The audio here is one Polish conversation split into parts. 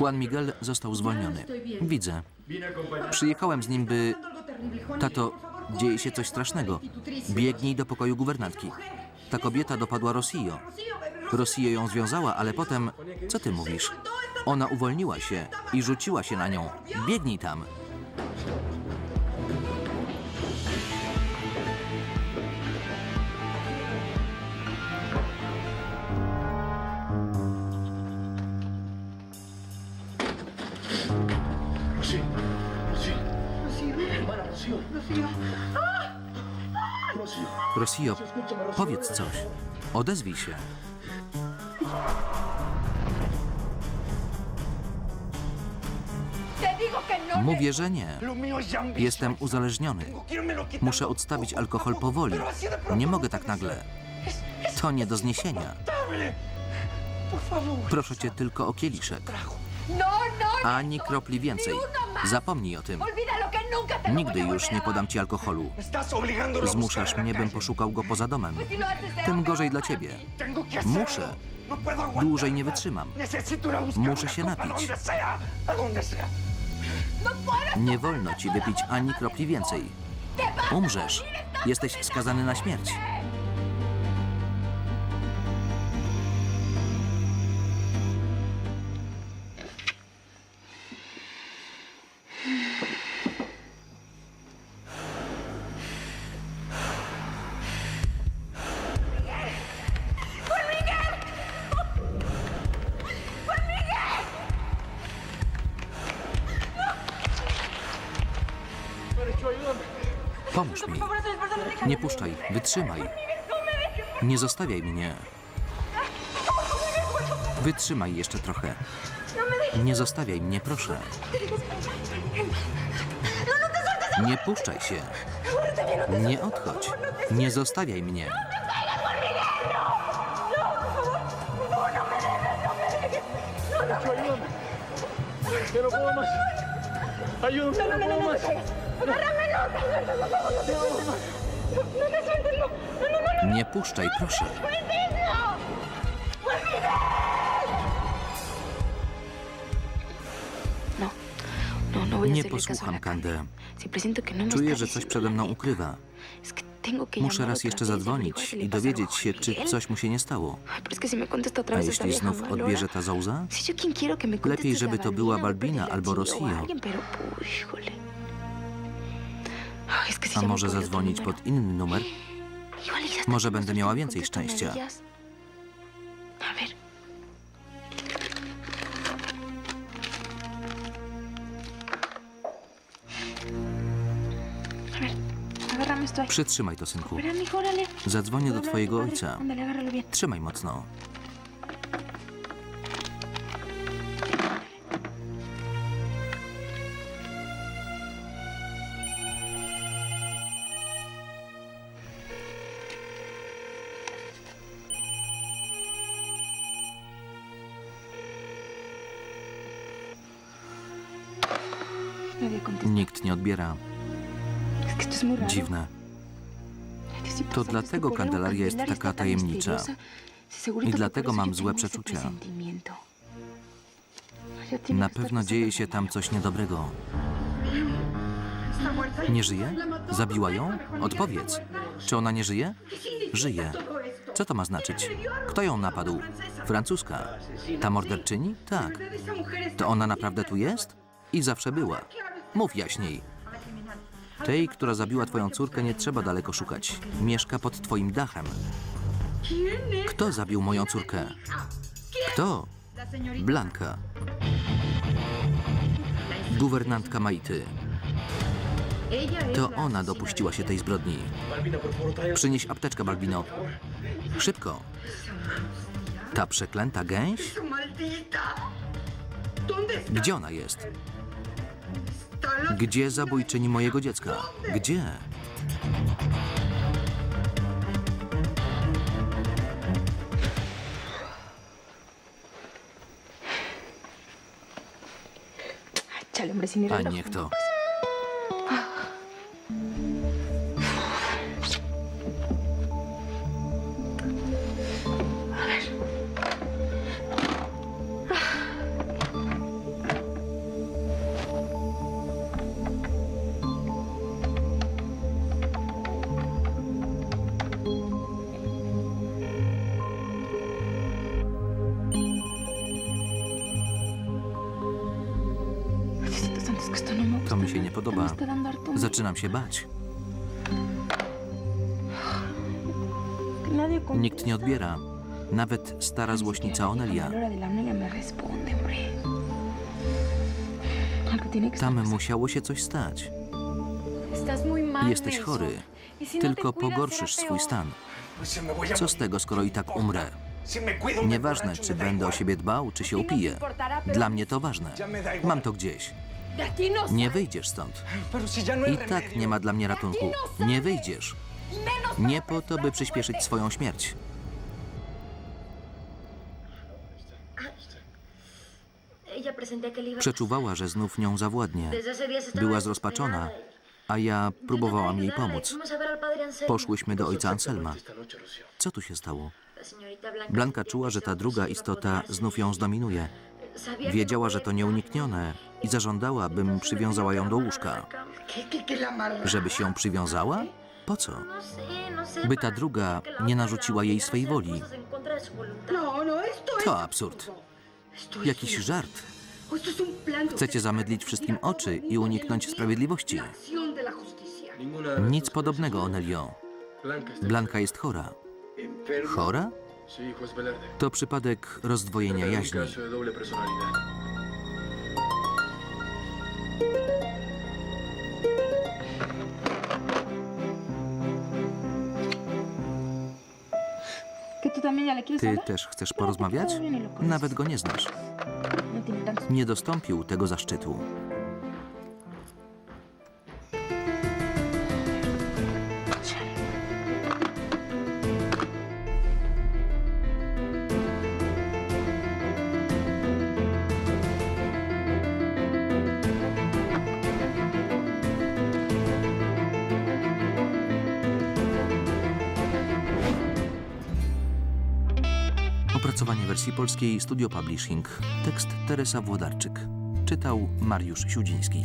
Juan Miguel został zwolniony. Widzę. Przyjechałem z nim, by... Tato, dzieje się coś strasznego. Biegnij do pokoju guwernantki. Ta kobieta dopadła Rosillo. Rosillo ją związała, ale potem... Co ty mówisz? Ona uwolniła się i rzuciła się na nią. Biegnij tam. Rosillo, powiedz coś. Odezwij się. Mówię, że nie. Jestem uzależniony. Muszę odstawić alkohol powoli. Nie mogę tak nagle. To nie do zniesienia. Proszę cię tylko o kieliszek. Ani kropli więcej. Zapomnij o tym. Nigdy już nie podam ci alkoholu. Zmuszasz mnie, bym poszukał go poza domem. Tym gorzej dla ciebie. Muszę. Dłużej nie wytrzymam. Muszę się napić. Nie wolno ci wypić ani kropli więcej. Umrzesz. Jesteś skazany na śmierć. Pomóż mi. Nie puszczaj. Wytrzymaj. Nie zostawiaj mnie. Wytrzymaj jeszcze trochę. Nie zostawiaj mnie, proszę. Nie puszczaj się. Nie odchodź. Nie zostawiaj mnie. Ayúdame, no puedo más. Nie puszczaj, proszę. No, no, no Nie posłucham Kandę. Czuję, że coś przede mną ukrywa. Muszę raz jeszcze zadzwonić i dowiedzieć się, czy coś mu się nie stało. A jeśli znów odbierze ta conteste Lepiej, żeby to była Balbina, albo Chio A może zadzwonić pod inny numer? hasta Może będę miała więcej szczęścia. Przytrzymaj to, synku. Zadzwonię do twojego ojca. Trzymaj mocno. Nikt nie odbiera. Dziwne. To dlatego Candelaria jest taka tajemnicza. I dlatego mam złe przeczucia. Na pewno dzieje się tam coś niedobrego. Nie żyje? Zabiła ją? Odpowiedz. Czy ona nie żyje? Żyje. Co to ma znaczyć? Kto ją napadł? Francuska. Ta morderczyni? Tak. To ona naprawdę tu jest? I zawsze była. Mów jaśniej. Tej, która zabiła twoją córkę, nie trzeba daleko szukać. Mieszka pod twoim dachem. Kto zabił moją córkę? Kto? Blanka. Guwernantka Maity. To ona dopuściła się tej zbrodni. Przynieś apteczkę, Balbino. Szybko. Ta przeklęta gęś? Gdzie ona jest? Gdzie zabójczyni mojego dziecka? Gdzie? A niech to. To mi się nie podoba. Zaczynam się bać. Nikt nie odbiera. Nawet stara złośnica Onelia. Tam musiało się coś stać. Jesteś chory. Tylko pogorszysz swój stan. Co z tego, skoro i tak umrę? Nieważne, czy będę o siebie dbał, czy się upiję. Dla mnie to ważne. Mam to gdzieś. No Nie wyjdziesz stąd. No I tak nie ma dla mnie ratunku. Nie wyjdziesz. Nie po to, by przyspieszyć swoją śmierć. Przeczuwała, że znów nią zawładnie. Była zrozpaczona, y- a ja próbowałam jej pomóc. Poszłyśmy do ojca Anselma. Co tu się stało? Blanka czuła, że ta druga a istota znów ją zdominuje. Wiedziała, że to nie dejarla uniknione i zażądała, bym przywiązała ją do łóżka. Żebyś ją przywiązała? Po co? By ta druga nie narzuciła jej swej woli. To absurd. Jakiś żart. Chcecie zamydlić wszystkim oczy i uniknąć sprawiedliwości. Nic podobnego. Onelio. Blanka jest chora. Chora? To przypadek rozdwojenia jaźni. caso de doble personalidad. ¿Que tú también ya le quieres Ty też chcesz porozmawiać? Nawet go nie znasz. No. Nie dostąpił tego zaszczytu. Opracowanie wersji polskiej Studio Publishing. Tekst Teresa Włodarczyk. Czytał Mariusz Siudziński.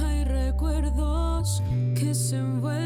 Hay recuerdos que se envuelven